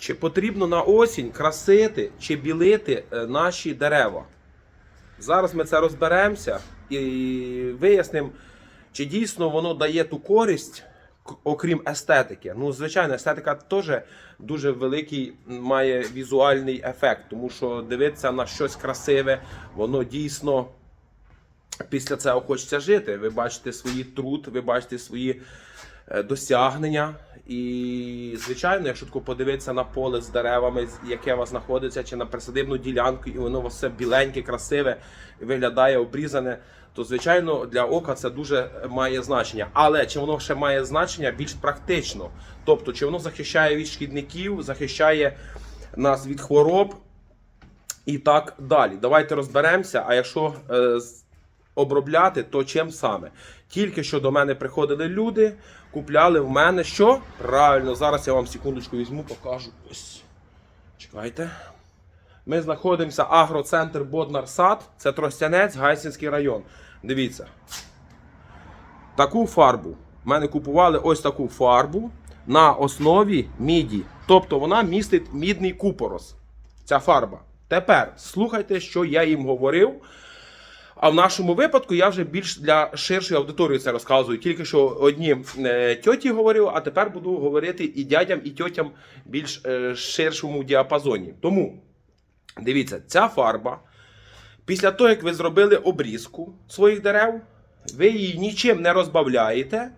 Чи потрібно на осінь красити чи білити е, наші дерева? Зараз ми це розберемося і вияснимо, чи дійсно воно дає ту користь, окрім естетики. Ну, звичайно, естетика теж дуже великий має візуальний ефект, тому що дивитися на щось красиве, воно дійсно після цього хочеться жити. Ви бачите свій труд, ви бачите свої досягнення. І, звичайно, якщо тако подивитися на поле з деревами, яке у вас знаходиться, чи на присадибну ділянку, і воно вас все біленьке, красиве, виглядає обрізане, то звичайно для ока це дуже має значення. Але чи воно ще має значення більш практично? Тобто, чи воно захищає від шкідників, захищає нас від хвороб і так далі. Давайте розберемося. А якщо е, обробляти, то чим саме? Тільки що до мене приходили люди, купляли в мене що? Правильно, зараз я вам секундочку візьму, покажу. Ось. Чекайте. Ми знаходимося агроцентр Боднар Сад, це Тростянець, Гайсинський район. Дивіться. Таку фарбу. В мене купували ось таку фарбу на основі міді. Тобто вона містить мідний купорос. Ця фарба. Тепер слухайте, що я їм говорив. А в нашому випадку я вже більш для ширшої аудиторії це розказую. Тільки що одні е, тьоті говорив, а тепер буду говорити і дядям, і тьотям більш е, ширшому діапазоні. Тому дивіться, ця фарба, після того, як ви зробили обрізку своїх дерев, ви її нічим не розбавляєте.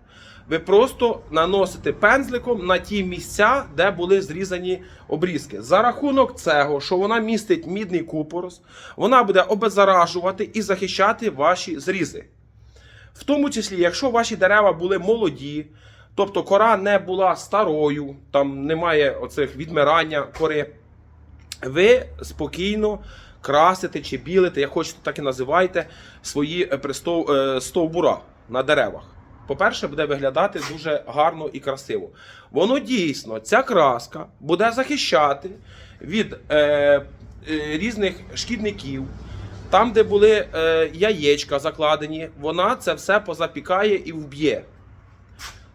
Ви просто наносите пензликом на ті місця, де були зрізані обрізки. За рахунок цього, що вона містить мідний купорос, вона буде обеззаражувати і захищати ваші зрізи. В тому числі, якщо ваші дерева були молоді, тобто кора не була старою, там немає оцих відмирання кори, ви спокійно красите чи білите, як хочете, так і називайте, свої е, е, стовбура на деревах. По-перше, буде виглядати дуже гарно і красиво. Воно дійсно, ця краска буде захищати від е, е, різних шкідників. Там, де були е, яєчка закладені, вона це все позапікає і вб'є.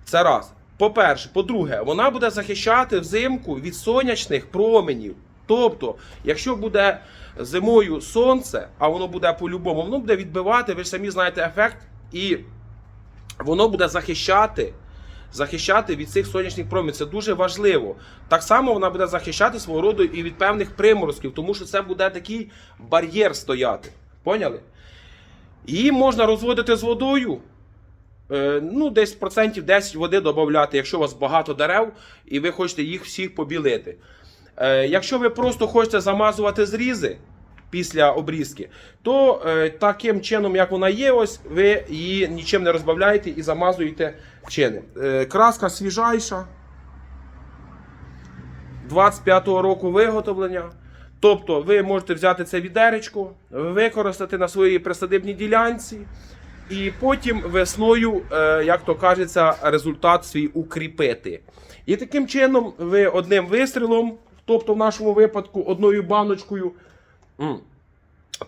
Це раз. По-перше, по-друге, вона буде захищати взимку від сонячних променів. Тобто, якщо буде зимою сонце, а воно буде по-любому, воно буде відбивати, ви ж самі знаєте ефект, і воно буде захищати. Захищати від цих сонячних промінь. Це дуже важливо. Так само вона буде захищати свого роду і від певних приморозків, тому що це буде такий бар'єр стояти. Поняли? Її можна розводити з водою. Е, ну, десь процентів 10 води додати, якщо у вас багато дерев і ви хочете їх всіх побілити. Е, якщо ви просто хочете замазувати зрізи після обрізки, то е, таким чином, як вона є, ось ви її нічим не розбавляєте і замазуєте чином. Е, краска свіжайша. 25-го року виготовлення. Тобто ви можете взяти це відеречко, використати на своїй присадибній ділянці, і потім весною, е, як то кажеться, результат свій укріпити. І таким чином ви одним вистрілом, тобто в нашому випадку одною баночкою,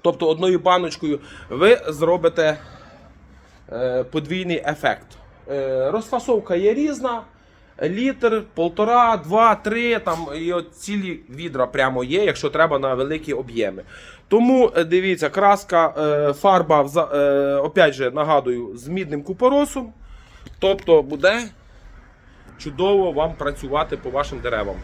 тобто одною баночкою, ви зробите е, подвійний ефект. Е, розфасовка є різна. Літр, полтора, два, три, там і от цілі відра прямо є, якщо треба на великі об'єми. Тому е, дивіться, краска, фарба, опять же, нагадую, з мідним купоросом. Тобто буде чудово вам працювати по вашим деревам.